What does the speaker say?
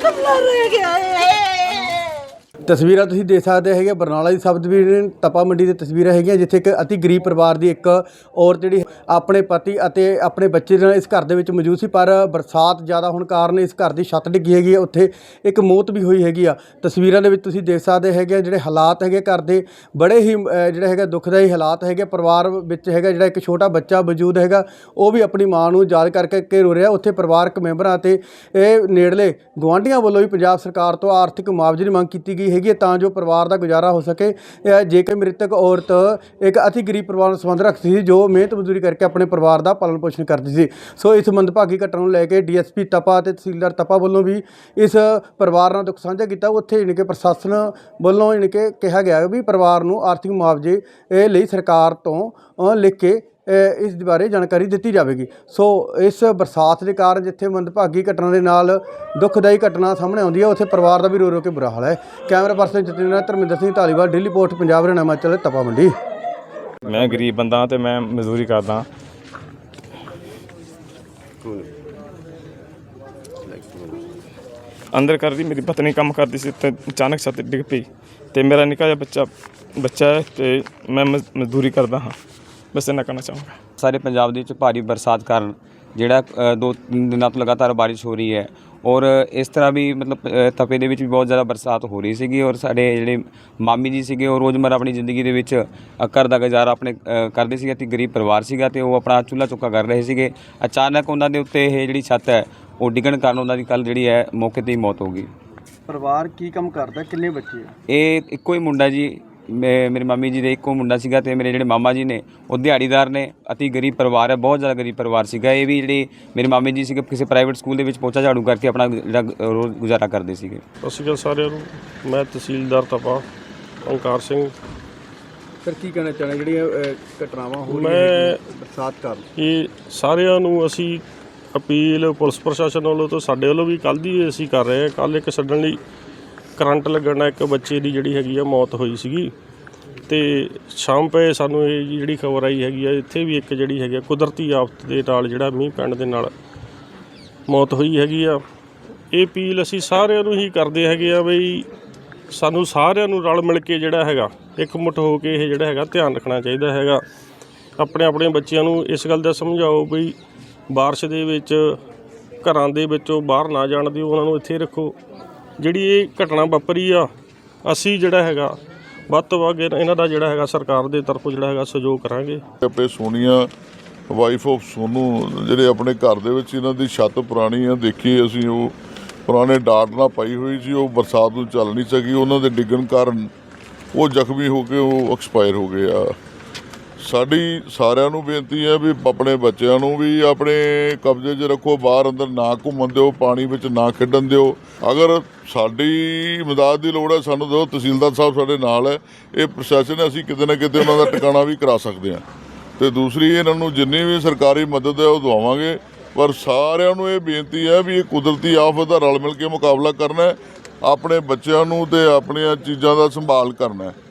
ਕਮਲਾ ਰਹਿ ਗਿਆ ਤਸਵੀਰਾਂ ਤੁਸੀਂ ਦੇਖ ਸਕਦੇ ਹੈਗੇ ਬਰਨਾਲਾ ਦੀ ਸਬ ਡਿਵੀਜ਼ਨ ਤਪਾ ਮੰਡੀ ਦੀ ਤਸਵੀਰਾਂ ਹੈਗੀਆਂ, ਜਿੱਥੇ ਇੱਕ ਅਤੀ ਗਰੀਬ ਪਰਿਵਾਰ ਦੀ ਇੱਕ ਔਰਤ ਜਿਹੜੀ ਆਪਣੇ ਪਤੀ ਅਤੇ ਆਪਣੇ ਬੱਚੇ ਦੇ ਨਾਲ ਇਸ ਘਰ ਦੇ ਵਿੱਚ ਮੌਜੂਦ ਸੀ, ਪਰ ਬਰਸਾਤ ਜ਼ਿਆਦਾ ਹੋਣ ਕਾਰਨ ਇਸ ਘਰ ਦੀ ਛੱਤ ਡਿੱਗੀ ਹੈਗੀ ਹੈ ਉੱਥੇ ਇੱਕ ਮੌਤ ਵੀ ਹੋਈ ਹੈਗੀ ਆ। ਤਸਵੀਰਾਂ ਦੇ ਵਿੱਚ ਤੁਸੀਂ ਦੇਖ ਸਕਦੇ ਹੈਗੇ ਆ, ਜਿਹੜੇ ਹਾਲਾਤ ਹੈਗੇ ਘਰ ਦੇ, ਬੜੇ ਹੀ ਜਿਹੜਾ ਹੈਗਾ ਦੁਖਦਾਈ ਹਾਲਾਤ ਹੈਗੇ ਪਰਿਵਾਰ ਵਿੱਚ ਹੈਗਾ ਜਿਹੜਾ ਇੱਕ ਛੋਟਾ ਬੱਚਾ ਮੌਜੂਦ ਹੈਗਾ, ਉਹ ਵੀ ਆਪਣੀ ਮਾਂ ਨੂੰ ਯਾਦ ਕਰਕੇ ਕੇ ਰੋ ਰਿਹਾ। ਉੱਥੇ ਪਰਿਵਾਰਕ ਮੈਂਬਰਾਂ ਅਤੇ ਇਹ ਨੇੜਲੇ ਗੁਆਂਢੀਆਂ ਵੱਲੋਂ ਵੀ ਪੰਜਾਬ ਸਰਕਾਰ ਤੋਂ ਆਰਥਿਕ ਮੁਆਵਜ਼ੇ ਦੀ ਮੰਗ ਕੀਤੀ ਗਈ ਹੈਗੀ ਹੈ ਤਾਂ ਜੋ ਪਰਿਵਾਰ ਦਾ ਗੁਜ਼ਾਰਾ ਹੋ ਸਕੇ। ਜੇਕਰ ਮ੍ਰਿਤਕ ਔਰਤ ਇੱਕ ਅਤੀ ਗਰੀਬ ਪਰਿਵਾਰ ਨਾਲ ਸੰਬੰਧ ਰੱਖਦੀ ਸੀ, ਜੋ ਮਿਹਨਤ ਮਜ਼ਦੂਰੀ ਕਰਕੇ ਆਪਣੇ ਪਰਿਵਾਰ ਦਾ ਪਾਲਣ ਪੋਸ਼ਣ ਕਰਦੀ ਸੀ। ਸੋ ਇਸ ਮੰਦਭਾਗੀ ਘਟਨਾ ਨੂੰ ਲੈ ਕੇ ਡੀਐਸਪੀ ਤਪਾ ਅਤੇ ਤਹਿਸੀਲਦਾਰ ਤਪਾ ਵੱਲੋਂ ਵੀ ਇਸ ਪਰਿਵਾਰ ਨਾਲ ਦੁੱਖ ਸਾਂਝਾ ਕੀਤਾ। ਉੱਥੇ ਯਾਨੀ ਕਿ ਪ੍ਰਸ਼ਾਸਨ ਵੱਲੋਂ ਯਾਨੀ ਕਿ ਕਿਹਾ ਗਿਆ ਵੀ ਪਰਿਵਾਰ ਨੂੰ ਆਰਥਿਕ ਮੁਆਵਜ਼ੇ ਲਈ ਸਰਕਾਰ ਤੋਂ ਲਿਖ ਕੇ ਇਸ ਦੇ ਬਾਰੇ ਜਾਣਕਾਰੀ ਦਿੱਤੀ ਜਾਵੇਗੀ। ਸੋ, ਇਸ ਬਰਸਾਤ ਦੇ ਕਾਰਨ ਜਿੱਥੇ ਮੰਦਭਾਗੀ ਘਟਨਾ ਦੇ ਨਾਲ ਦੁਖਦਾਈ ਘਟਨਾ ਸਾਹਮਣੇ ਆਉਂਦੀ ਹੈ, ਉੱਥੇ ਪਰਿਵਾਰ ਦਾ ਵੀ ਰੋ ਰੋ ਕੇ ਬੁਰਾ ਹਾਲ ਹੈ। Camera person Jatinder Dharminder Singh Dhaliwal daily post Punjab Haryana Himachal, Tapa Mandi. ਮੈਂ ਗਰੀਬ ਬੰਦਾ ਹਾਂ ਤੇ ਮੈਂ ਮਜ਼ਦੂਰੀ ਕਰਦਾ। ਅੰਦਰ ਕਰ ਰਹੀ ਮੇਰੀ ਪਤਨੀ ਕੰਮ ਕਰਦੀ ਸੀ, ਤੇ ਅਚਾਨਕ ਛੱਤ ਡਿੱਗ ਪਈ ਤੇ ਮੇਰਾ ਨਿੱਕਾ ਜਿਹਾ ਬੱਚਾ ਬੱਚਾ ਹੈ ਤੇ ਮੈਂ ਮਜ਼- ਮਜ਼ਦੂਰੀ ਕਰਦਾ ਹਾਂ। ਬਸ ਇੰਨਾ ਕਹਿਣਾ ਚਾਹੂੰਗਾ। ਸਾਰੇ ਪੰਜਾਬ ਦੇ ਵਿੱਚ ਭਾਰੀ ਬਰਸਾਤ ਕਾਰਨ ਜਿਹੜਾ ਦੋ ਤਿੰਨ ਦਿਨਾਂ ਤੋਂ ਲਗਾਤਾਰ ਬਾਰਿਸ਼ ਹੋ ਰਹੀ ਹੈ ਔਰ ਇਸ ਤਰ੍ਹਾਂ ਵੀ ਮਤਲਬ ਤਪੇ ਦੇ ਵਿੱਚ ਵੀ ਬਹੁਤ ਜ਼ਿਆਦਾ ਬਰਸਾਤ ਹੋ ਰਹੀ ਸੀਗੀ ਔਰ ਸਾਡੇ ਜਿਹੜੇ ਮਾਮੀ ਜੀ ਸੀਗੇ ਉਹ ਰੋਜ਼ਮਰਰਾ ਆਪਣੀ ਜ਼ਿੰਦਗੀ ਦੇ ਵਿੱਚ ਘਰ ਦਾ ਗੁਜ਼ਾਰਾ ਆਪਣੇ ਕਰਦੇ ਸੀਗੇ ਤੇ ਗਰੀਬ ਪਰਿਵਾਰ ਸੀਗਾ ਤੇ ਉਹ ਆਪਣਾ ਚੁੱਲ੍ਹਾ ਚੁੱਕਾ ਕਰ ਰਹੇ ਸੀਗੇ। ਅਚਾਨਕ ਉਹਨਾਂ ਦੇ ਉੱਤੇ ਇਹ ਜਿਹੜੀ ਛੱਤ ਹੈ ਉਹ ਡਿੱਗਣ ਕਾਰਨ ਉਹਨਾਂ ਦੀ ਕੱਲ ਜਿਹੜੀ ਹੈ ਮੌਕੇ ਤੇ ਹੀ ਮੌਤ ਹੋ ਗਈ। ਪਰਿਵਾਰ ਕੀ ਕੰਮ ਕਰਦਾ ਕਿੰਨੇ ਬੱਚੇ ਆ? ਇਹ ਇੱਕੋ ਹੀ ਮੁੰਡਾ ਜੀ ਮੇ- ਮੇਰੇ ਮਾਮੀ ਜੀ ਦੇ ਇੱਕੋ ਮੁੰਡਾ ਸੀਗਾ ਤੇ ਮੇਰੇ ਜਿਹੜੇ ਮਾਮਾ ਜੀ ਨੇ ਉਹ ਦਿਹਾੜੀਦਾਰ ਨੇ ਅਤੀ ਗਰੀਬ ਪਰਿਵਾਰ ਹੈ ਬਹੁਤ ਜ਼ਿਆਦਾ ਗਰੀਬ ਪਰਿਵਾਰ ਸੀਗਾ। ਇਹ ਵੀ ਜਿਹੜੀ ਮੇਰੇ ਮਾਮੀ ਜੀ ਸੀਗੇ ਕਿਸੇ ਪ੍ਰਾਈਵੇਟ ਸਕੂਲ ਦੇ ਵਿੱਚ ਪੋਚਾ ਝਾੜੂ ਕਰਕੇ ਆਪਣਾ ਜਿਹੜਾ ਰੋਜ਼ ਗੁਜ਼ਾਰਾ ਕਰਦੇ ਸੀਗੇ। ਸਤਿ ਸ਼੍ਰੀ ਅਕਾਲ ਸਾਰਿਆਂ ਨੂੰ। ਮੈਂ ਤਹਿਸੀਲਦਾਰ ਤਪਾ ਓਂਕਾਰ ਸਿੰਘ। ਫਿਰ ਕੀ ਕਹਿਣਾ ਚਾਹੁੰਦੇ ਜਿਹੜੀਆਂ ਘਟਨਾਵਾਂ ਹੋ ਰਹੀਆਂ ਮੈਂ- ਹੈਗੀਆਂ ਬਰਸਾਤ ਕਾਰਨ। ਇਹ ਸਾਰਿਆਂ ਨੂੰ ਅਸੀਂ ਅਪੀਲ ਪੁਲਿਸ ਪ੍ਰਸ਼ਾਸਨ ਵੱਲੋਂ ਤੋਂ ਸਾਡੇ ਵੱਲੋਂ ਵੀ ਕੱਲ ਦੀ ਅਸੀਂ ਕਰ ਰਹੇ ਹਾਂ। ਕੱਲ ਇੱਕ ਸਡਨਲੀ ਕਰੰਟ ਲੱਗਣ ਨਾਲ ਇੱਕ ਬੱਚੇ ਦੀ ਜਿਹੜੀ ਹੈਗੀ ਆ ਮੌਤ ਹੋਈ ਸੀਗੀ। ਤੇ ਸ਼ਾਮ ਪਏ ਸਾਨੂੰ ਇਹ ਜਿਹੜੀ ਖਬਰ ਆਈ ਹੈਗੀ ਆ, ਇੱਥੇ ਵੀ ਇੱਕ ਜਿਹੜੀ ਹੈਗੀ ਆ ਕੁਦਰਤੀ ਆਫਤ ਦੇ ਨਾਲ ਜਿਹੜਾ ਮੀਂਹ ਪੈਣ ਦੇ ਨਾਲ ਮੌਤ ਹੋਈ ਹੈਗੀ ਆ। ਇਹ ਅਪੀਲ ਅਸੀਂ ਸਾਰਿਆਂ ਨੂੰ ਹੀ ਕਰਦੇ ਹੈਗੇ ਆ ਬਈ ਸਾਨੂੰ ਸਾਰਿਆਂ ਨੂੰ ਰਲ ਮਿਲ ਕੇ ਜਿਹੜਾ ਹੈਗਾ ਇਕਮੁੱਠ ਹੋ ਕੇ ਇਹ ਜਿਹੜਾ ਹੈਗਾ ਧਿਆਨ ਰੱਖਣਾ ਚਾਹੀਦਾ ਹੈਗਾ। ਆਪਣੇ ਆਪਣੇ ਬੱਚਿਆਂ ਨੂੰ ਇਸ ਗੱਲ ਦਾ ਸਮਝਾਓ ਬਈ ਬਾਰਿਸ਼ ਦੇ ਵਿੱਚ, ਘਰਾਂ ਦੇ ਵਿੱਚੋਂ ਬਾਹਰ ਨਾ ਜਾਣ ਦਿਓ, ਉਹਨਾਂ ਨੂੰ ਇੱਥੇ ਰੱਖੋ। ਜਿਹੜੀ ਇਹ ਘਟਨਾ ਵਾਪਰੀ ਆ, ਅਸੀਂ ਜਿਹੜਾ ਹੈਗਾ, ਵੱਧ ਤੋਂ ਵੱਧ ਇਹਨਾਂ ਦਾ ਜਿਹੜਾ ਹੈਗਾ ਸਰਕਾਰ ਦੇ ਤਰਫੋਂ ਜਿਹੜਾ ਹੈਗਾ ਸਹਿਯੋਗ ਕਰਾਂਗੇ। ਆਪੇ ਸੋਨੀਆ ਵਾਈਫ ਆਫ ਸੋਨੂ, ਜਿਹੜੇ ਆਪਣੇ ਘਰ ਦੇ ਵਿੱਚ ਇਹਨਾਂ ਦੀ ਛੱਤ ਪੁਰਾਣੀ ਆ, ਦੇਖੀ ਅਸੀਂ ਉਹ ਪੁਰਾਣੇ ਡਾਟ ਨਾਲ ਪਾਈ ਹੋਈ ਸੀ, ਉਹ ਬਰਸਾਤ ਨੂੰ ਚੱਲ ਨਹੀਂ ਸਕੀ, ਉਹਨਾਂ ਦੇ ਡਿੱਗਣ ਕਾਰਨ ਉਹ ਜ਼ਖਮੀ ਹੋ ਕੇ ਉਹ ਐਕਸਪਾਇਰ ਹੋ ਗਏ ਆ। ਸਾਡੀ ਸਾਰਿਆਂ ਨੂੰ ਬੇਨਤੀ ਹੈ ਵੀ ਆਪਣੇ ਬੱਚਿਆਂ ਨੂੰ ਵੀ ਆਪਣੇ ਕਬਜ਼ੇ 'ਚ ਰੱਖੋ, ਬਾਹਰ ਅੰਦਰ ਨਾ ਘੁੰਮਣ ਦਿਓ, ਪਾਣੀ ਵਿੱਚ ਨਾ ਖੇਡਣ ਦਿਓ। ਅਗਰ ਸਾਡੀ ਮਦਦ ਦੀ ਲੋੜ ਹੈ, ਸਾਨੂੰ ਦਿਓ, ਤਹਿਸੀਲਦਾਰ ਸਾਹਿਬ ਸਾਡੇ ਨਾਲ ਹੈ। ਇਹ ਪ੍ਰਸ਼ਾਸਨ ਹੈ ਅਸੀਂ ਕਿਤੇ ਨਾ ਕਿਤੇ ਉਹਨਾਂ ਦਾ ਟਿਕਾਣਾ ਵੀ ਕਰਾ ਸਕਦੇ ਹਾਂ। ਤੇ ਦੂਸਰੀ, ਇਹਨਾਂ ਨੂੰ ਜਿੰਨੀ ਵੀ ਸਰਕਾਰੀ ਮਦਦ ਹੈ, ਉਹ ਦਵਾਵਾਂਗੇ। ਪਰ ਸਾਰਿਆਂ ਨੂੰ ਇਹ ਬੇਨਤੀ ਹੈ ਵੀ ਇਹ ਕੁਦਰਤੀ ਆਫਤ ਦਾ ਰਲ ਮਿਲ ਕੇ ਮੁਕਾਬਲਾ ਕਰਨਾ ਹੈ, ਆਪਣੇ ਬੱਚਿਆਂ ਨੂੰ ਤੇ ਆਪਣੀਆਂ ਚੀਜ਼ਾਂ ਦਾ ਸੰਭਾਲ ਕਰਨਾ ਹੈ।